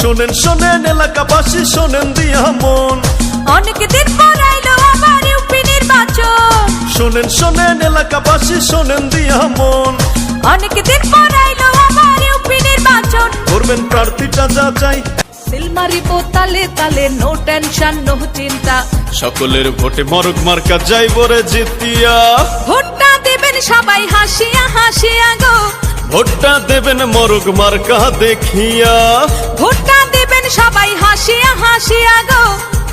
শোনেন শোনেন এলাকাবাসী শোনেন দিয়া মন। অনেক দিন পর আইলো আবার ইউপি নির্বাচন। শোনেন শোনেন এলাকাবাসী শোনেন দিয়া মন। অনেক দিন পর আইলো আবার ইউপি নির্বাচন। করবেন প্রার্থীটা যা চাই। সিলমারিব তালে তালে নো টেনশন নো চিন্তা। সকলের ভোটে মরক মার্কা যাইব রে জিতিয়া। ভোটটা দেবেন সবাই হাসিয়া হাসিয়া গো। ভোটটা দেবেন মরক মার্কা দেখিয়া। ভোটটা দেবেন সবাই হাসিয়া হাসিয়া গো।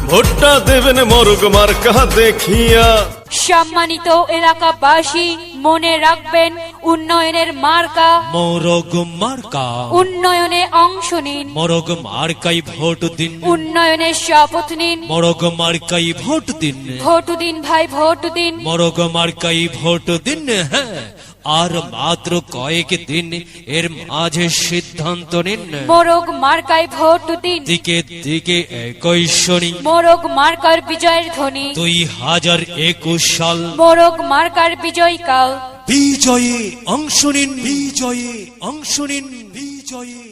ভোটটা দেবেন মরক মার্কা দেখিয়া। সম্মানিত এলাকাবাসী মনে রাখবেন উন্নয়নের মার্কা। মোরগ মার্কা। উন্নয়নে অংশ নিন। মোরগ মার্কাই ভোট দিন। উন্নয়নের শপথ নিন। মোরগ মার্কাই ভোট দিন। ভোট দিন ভাই ভোট দিন। মোরগ মার্কাই ভোট দিন। হ্যাঁ। আর মাত্র কয়েক দিন এর মাঝে সিদ্ধান্ত নিন। মোরগ মার্কায় ভোট দিন। দিকে দিকে একই শনি। মোরগ মার্কার বিজয়ের ধ্বনি। দুই হাজার একুশ সাল। মোরগ মার্কার বিজয় কাল। বিজয়ে অংশ নিন বিজয়ে অংশ নিন।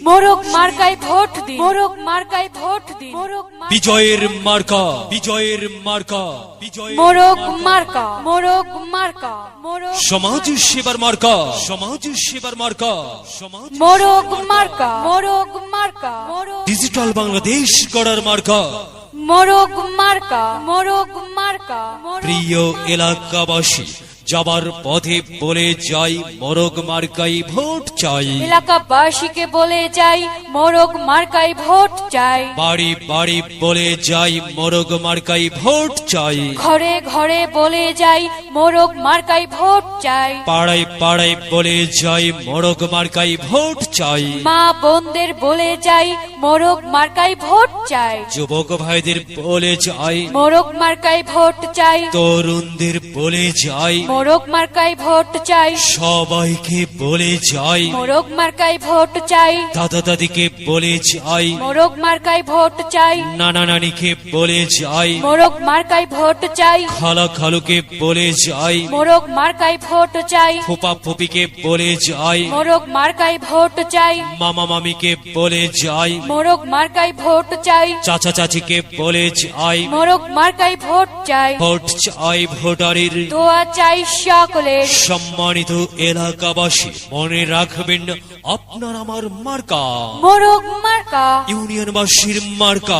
মোরগ মার্কায় ভোট দিন। মোরগ মার্কায় ভোট দিন। মোরগ মার- বিজয়ের মার্কা। বিজয়ের মার্কা। বিজয় মোরগ মার্কা। মোরগ মার্কা। মোরগ সমাজ সেবার মার্কা। সমাজ সেবার মার্কা। সমাজ মোরগ মার্কা। মোরগ মার্কা। মোরগ ডিজিটাল বাংলাদেশ গড়ার মার্কা। মোরগ মার্কা। মোরগ মার্কা। প্রিয় এলাকাবাসী যাবার পথে বলে যাই মরগ মার্কাই ভোট চাই। এলাকাবাসীকে বলে যাই মোরগ মার্কায় ভোট চাই। বাড়ি বাড়ি বলে যাই মরগ মার্কাই ভোট চাই। ঘরে ঘরে বলে যাই মোরগ মার্কায় ভোট চাই। পাড়ায় পাড়ায় বলে যাই মরগ মার্কাই ভোট চাই। মা বোনদের বলে যাই মোরগ মার্কাই ভোট চাই। যুবক ভাইদের বলে যাই। মোরগ মার্কাই ভোট চাই। তরুণদের বলে যাই। মোরগ মার্কাই ভোট চাই। সবাইকে বলে যাই। মোরগ মার্কাই ভোট চাই। দাদা দাদিকে বলে যাই। মোরগ মার্কায় ভোট চাই। নানা নানিকে বলে যাই। মোরগ মার্কাই ভোট চাই। খালা খালুকে বলে যাই। মোরগ মার্কাই ভোট চাই। ফুপা ফুপিকে বলে যাই। মোরগ মার্কাই ভোট চাই। মামা মামিকে বলে যাই। মোরগ মার্কাই ভোট চাই। চাচা চাচিকে বলে চাই মোরগ মার্কাই ভোট চাই। ভোট চাই ভোটারের। দোয়া চাই সকলের। সম্মানিত এলাকাবাসী মনে রাখবেন আপনার আমার মার্কা। মোরগ মার্কা। ইউনিয়নবাসীর মার্কা।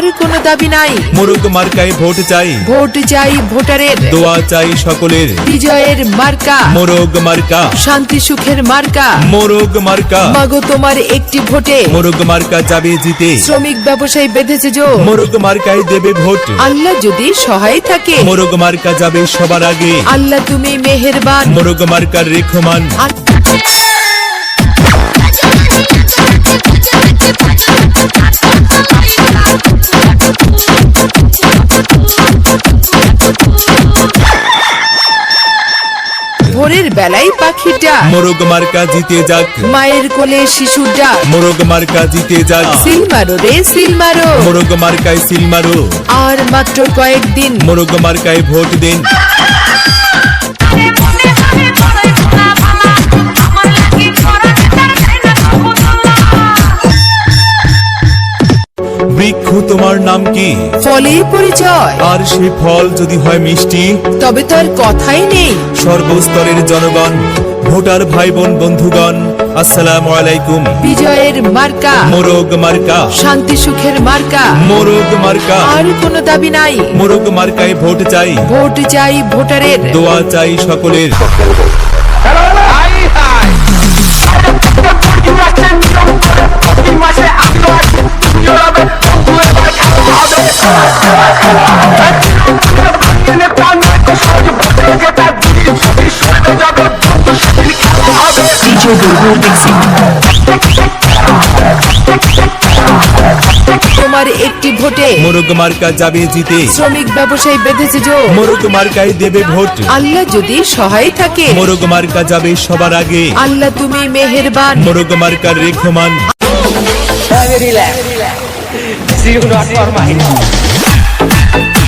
আর কোনো দাবি নাই। মোরগ মার্কায় ভোট চাই। ভোট চাই ভোটারের। দোয়া চাই সকলের। বিজয়ের মার্কা। মোরগ মার্কা। শান্তি সুখের মার্কা। মোরগ মার্কা। মাগো তোমার একটি ভোটে। মোরগ মার্কা যাবে জিতে। শ্রমিক ব্যবসায়ী বেঁধেছে জো। মোরগ মার্কায় দেবে ভোট। আল্লাহ যদি সহায় থাকে। মোরগ মার্কা যাবে সবার আগে। আল্লাহ তুমি মেহেরবান। মোরগ মার্কার রেখমান। বেলায় পাখিটা মোরগ মার্কা জিতে যাক। মায়ের কোলে শিশুটা মোরগ মার্কা জিতে যাক। সিল মারো রে সিল মারো। মোরগ মার্কায় সিল মারো। আর মাত্র কয়েকদিন। মোরগ মার্কায় ভোট দিন। তোমার নাম কি? ফলে পরিচয়। আর সে ফল যদি হয় মিষ্টি? তবে তো আর কথাই নেই। সর্বস্তরের জনগণ ভোটার ভাই বোন বন্ধুগণ আসসালামু আলাইকুম। বিজয়ের মার্কা। মোরগ মার্কা। শান্তি সুখের মার্কা। মোরগ মার্কা। আর কোনো দাবি নাই। মোরগ মার্কায় ভোট চাই। ভোট চাই ভোটারের। দোয়া চাই সকলের। তোমার একটি ভোটে মোরগ মার্কা যাবে জিতে। শ্রমিক ব্যবসায়ী বেঁধেছে জো। মোরগ মার্কায় দেবে ভোট। আল্লাহ যদি সহায় থাকে। মোরগ মার্কা যাবে সবার আগে। আল্লাহ তুমি মেহেরবান। মোরগ মার্কার রেখমান। Very Thank you.